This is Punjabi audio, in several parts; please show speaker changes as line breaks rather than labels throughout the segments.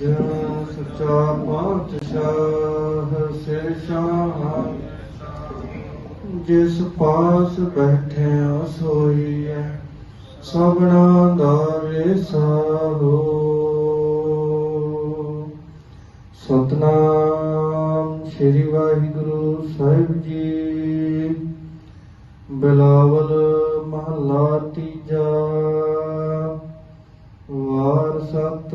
ਜੈ ਸੱਚਾ ਪਾਤਸ਼ਾਹ ਸਿਰ ਸ਼ਾਹ ਜਿਸ ਪਾਸ ਬੈਠਿਆ ਸੋਈ ਹੈ ਸਭਨਾ ਦਾ ਵੇਸਾਹੋ ਸਤਨਾਮ ਸ੍ਰੀ ਵਾਹਿਗੁਰੂ ਸਾਹਿਬ ਜੀ। ਬਿਲਾਵਲ ਮਹੱਲਾ ਤੀਜਾ। ਸਤ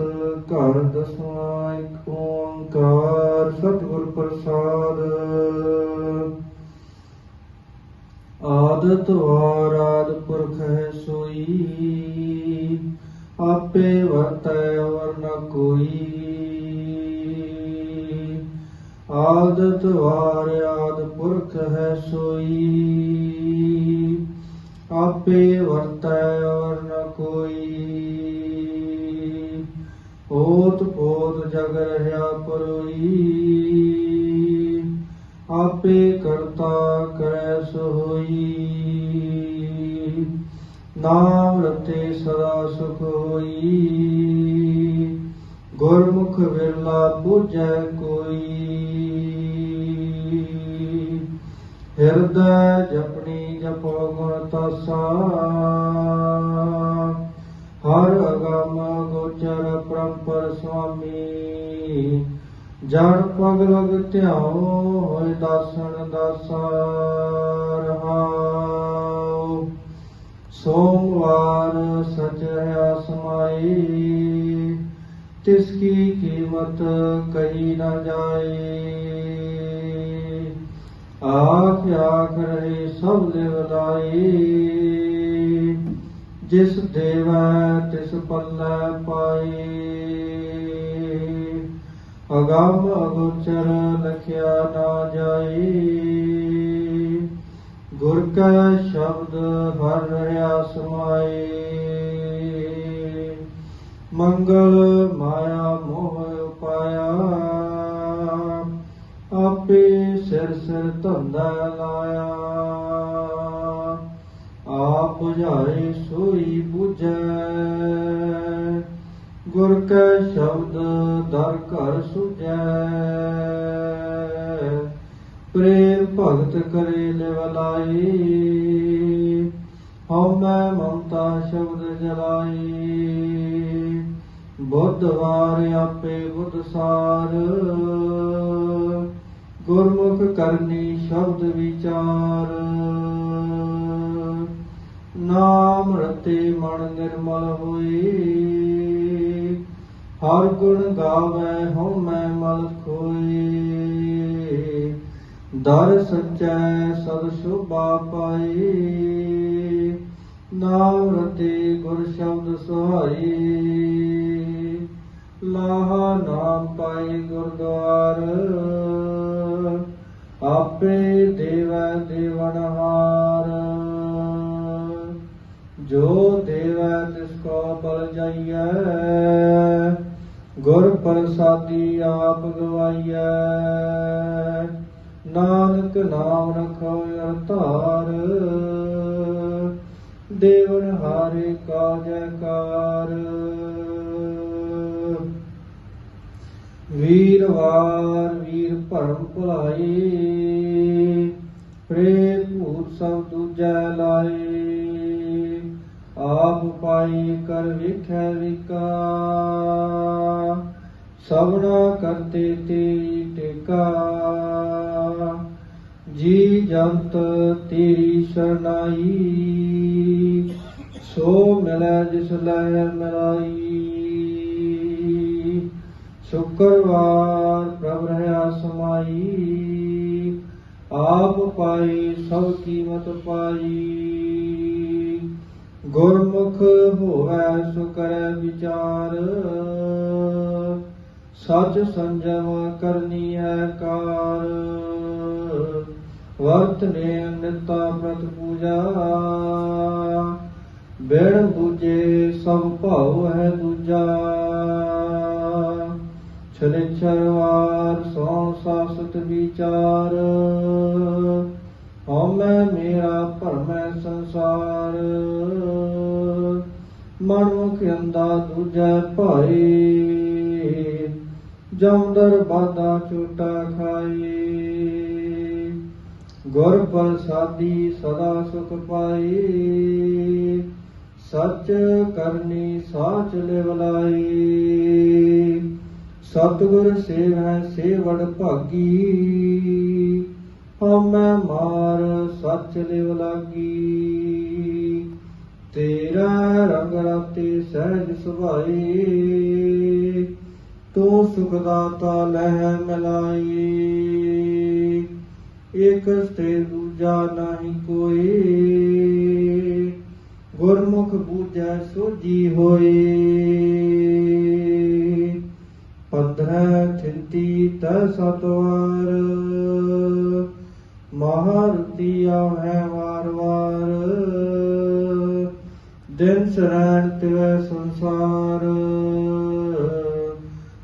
ਘਰ ਦਸਵਾਂ ਇੱਕ ਓੰਕਾਰ ਸਤਿਗੁਰ ਪ੍ਰਸਾਦ। ਆਦਤ ਵਾਰ ਆਦ ਪੁਰਖ ਹੈ ਸੋਈ, ਆਪੇ ਵਰਤੈ ਵਰ ਨ ਕੋਈ। ਆਦਤ ਵਾਰ ਆਦ ਪੁਰਖ ਹੈ ਸੋਈ, ਆਪੇ ਵਰਤੈ ਵਰ ਨ ਕੋਈ। ਓਤ ਪੋਤ ਜਗ ਰਹਾ ਪਰੋਈ। ਆਪੇ ਕਰਤਾ ਕਰੈ ਸੋਈ ਨਾਮ ਰਤੇ ਸਦਾ ਸੁਖ ਹੋਈ। ਗੁਰਮੁਖ ਵਿਰਲਾ ਬੁਝੈ ਕੋਈ। ਹਿਰਦੈ ਜਪਣੀ ਜਪੋ ਗੁਣ ਤਸਾ। ਹਰ ਅਗਮ ਗੋਚਰ ਪਰੰਪਰ ਸੁਆਮੀ। ਜੜ ਪਗ ਲਗ ਧਿਆਉ ਹੋਇ ਦਾਸਣ ਦਾਸਾ ਰਹਾਉ ਸੋਮਵਾਰ ਸਚ ਹੈ ਸਮਾਈ ਤਿਸ ਕੀ ਕੀਮਤ ਕਹੀ ਨਾ ਜਾਏ ਆਖ ਆਖ ਰਹੇ ਸਭ ਵਧਾਈ ਜਿਸ ਦੇਵੈ ਤਿਸ ਪੱਲੇ ਪਾਈ। ਅਗੰਮ ਅਗੋਚਰ ਲਖਿਆ ਨਾ ਜਾਈ। ਗੁਰ ਕਾ ਸ਼ਬਦ ਭਰ ਰਹਾ ਸਮਾਈ। ਮੰਗਲ ਮਾਇਆ ਮੋਹ ਉਪਾਇਆ ਆਪੇ ਸਿਰ ਸਿਰ ਧੰਦਾ ਲਾਇਆ। ਆਪ ਜਾਏ ਸੋਈ 부ਝੈ ਗੁਰ ਕੈ ਸ਼ਬਦ ਦਰ ਘਰ ਸੁਝੈ ਪ੍ਰੇਮ ਭਗਤ ਕਰੇ ਲਿਵਲਾਈ ਹਉ ਮੈਂ ਮਮਤਾ ਸ਼ਬਦ ਜਲਾਈ ਬੁੱਧਵਾਰ ਆਪੇ ਬੁੱਧ ਸਾਰ। ਗੁਰਮੁਖ ਕਰਨੀ ਸ਼ਬਦ ਵਿਚਾਰ। ਨਾਮ ਰਤੇ ਮਨ ਨਿਰਮਲ ਹੋਈ ਹਰ ਗੁਣ ਗਾਵੇ ਹਉ ਮੈਂ ਮਲ ਖੋਈ ਦਰ ਸਚੈ ਸਦ ਸੁਭਾ ਪਾਈ ਨਾਮ ਰਤੇ ਗੁਰ ਸ਼ਬਦ ਸੁਹਾਈ ਲਾਹਾ ਨਾਮ ਪਾਈ ਗੁਰਦੁਆਰ। ਆਪੇ ਦੇ ਜੋ ਦੇਵੈ ਤਿਸ ਕੋ ਬਲ ਜਾਈਐ, ਗੁਰ ਪ੍ਰਸਾਦੀ ਆਪ ਗਵਾਈਐ। ਨਾਨਕ ਨਾਮ ਰਖੋ ਅਰਤਾਰ ਦੇਵਨ ਹਾਰੇ ਕਾ ਜੈਕਾਰ ਵੀਰਵਾਰ ਵੀਰ ਭਰਮ ਭੁਲਾਈ, ਪ੍ਰੇਮ ਭੂਤ ਸਭ ਦੂਜੈ ਲਾਏ। ਆਪ ਪਾਈ ਕਰ ਵਿਖੈ ਵਿਕਾ। ਸਭਨਾ ਕਰਤੇ ਤੇਰੀ ਟਿਕਾ। ਜੀ ਜੰਤ ਤੇਰੀ ਸਰਨਾਈ। ਸੋ ਮਿਲੈ ਜਿਸ ਲੈ ਮਿਲਾਈ ਸ਼ੁਕਰਵਾਰ ਪ੍ਰਭ ਰਹਾ ਸਮਾਈ। ਆਪ ਪਾਈ ਸਭ ਕੀਮਤ ਪਾਈ। ਗੁਰਮੁਖ ਹੋਵੈ ਸੁ ਕਰੈ ਵਿਚਾਰ। ਸੱਚ ਸੰਜਮ ਕਰਨੀ ਹੈ ਕਾਰ। ਵਰਤ ਨੇ ਨਿਤਾ ਪ੍ਰਤ ਪੂਜਾ। ਬਿਨ ਬੂਝੇ ਸਭ ਭਾਉ ਹੈ ਦੂਜਾ। ਛਲਿਛਰਵਾਰ ਸੋ ਸਾਸਤ ਵਿਚਾਰ। ਹਉਮੈ ਮੇਰਾ ਭਰਮੈ ਸੰਸਾਰ। ਮਨ ਮੁਖ ਅੰਦਾ ਦੂਜੈ ਭਾਈ। ਜਮਦਰ ਬਾਦਾ ਝੂਟਾ ਖਾਏ ਗੁਰ ਪ੍ਰਸਾਦੀ ਸਦਾ ਸੁਖ ਪਾਈ। ਸੱਚ ਕਰਨੀ ਸਾਚ ਲਿਵਲਾਈ। ਸਤਗੁਰ ਸੇਵੈ ਸੇਵੜ ਭਾਗੀ। ਹਮੈ ਮਾਰ ਸੱਚ ਲਿਵ ਲਾਗੀ ਤੇਰਾ ਰੰਗ ਰਾਤੇ ਸਹਿਜ ਸੁਭਾਈ, ਤੂੰ ਸੁਖ ਦਾਤਾ ਲਹਿ ਮਿਲਾਈ। ਇਕ ਤੇ ਦੂਜਾ ਨਹੀਂ ਕੋਈ, ਗੁਰਮੁਖ ਬੂਝੈ ਸੋਜੀ ਹੋਈ। ਪੰਦਰਾਂ ਥਿੰਤੀ ਤ ਸਤਵਾਰ, ਮਹਾਰਤੀ ਆਵੈ ਦਿਨ ਸਰਣ ਤਿਵੈ ਸੰਸਾਰ।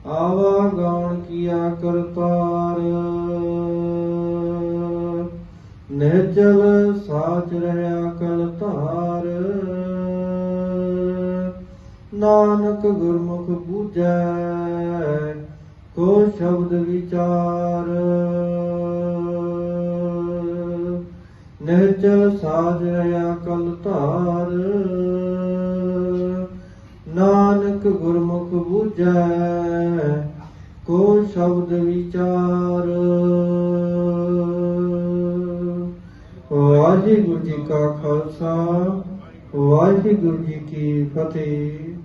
ਆਵਾ ਗਾਉਣ ਕੀਆ ਕਰਤਾਰ ਨਿਹਚਲ ਸਾਚ ਰਹਿਆ ਕਲ ਧਾਰ। ਨਾਨਕ ਗੁਰਮੁਖ ਬੂਝੈ ਕੋ ਸ਼ਬਦ ਵਿਚਾਰ। ਨਿਹਚਲ ਸਾਜ ਰਿਆ ਗੁਰਮੁਖ ਕੋ ਸ਼ਬਦ ਵਿਚਾਰ। ਵਾਹਿਗੁਰੂ ਜੀ ਕਾ ਖਾਲਸਾ ਵਾਹਿਗੁਰੂ ਜੀ ਕੀ ਫਤਿਹ।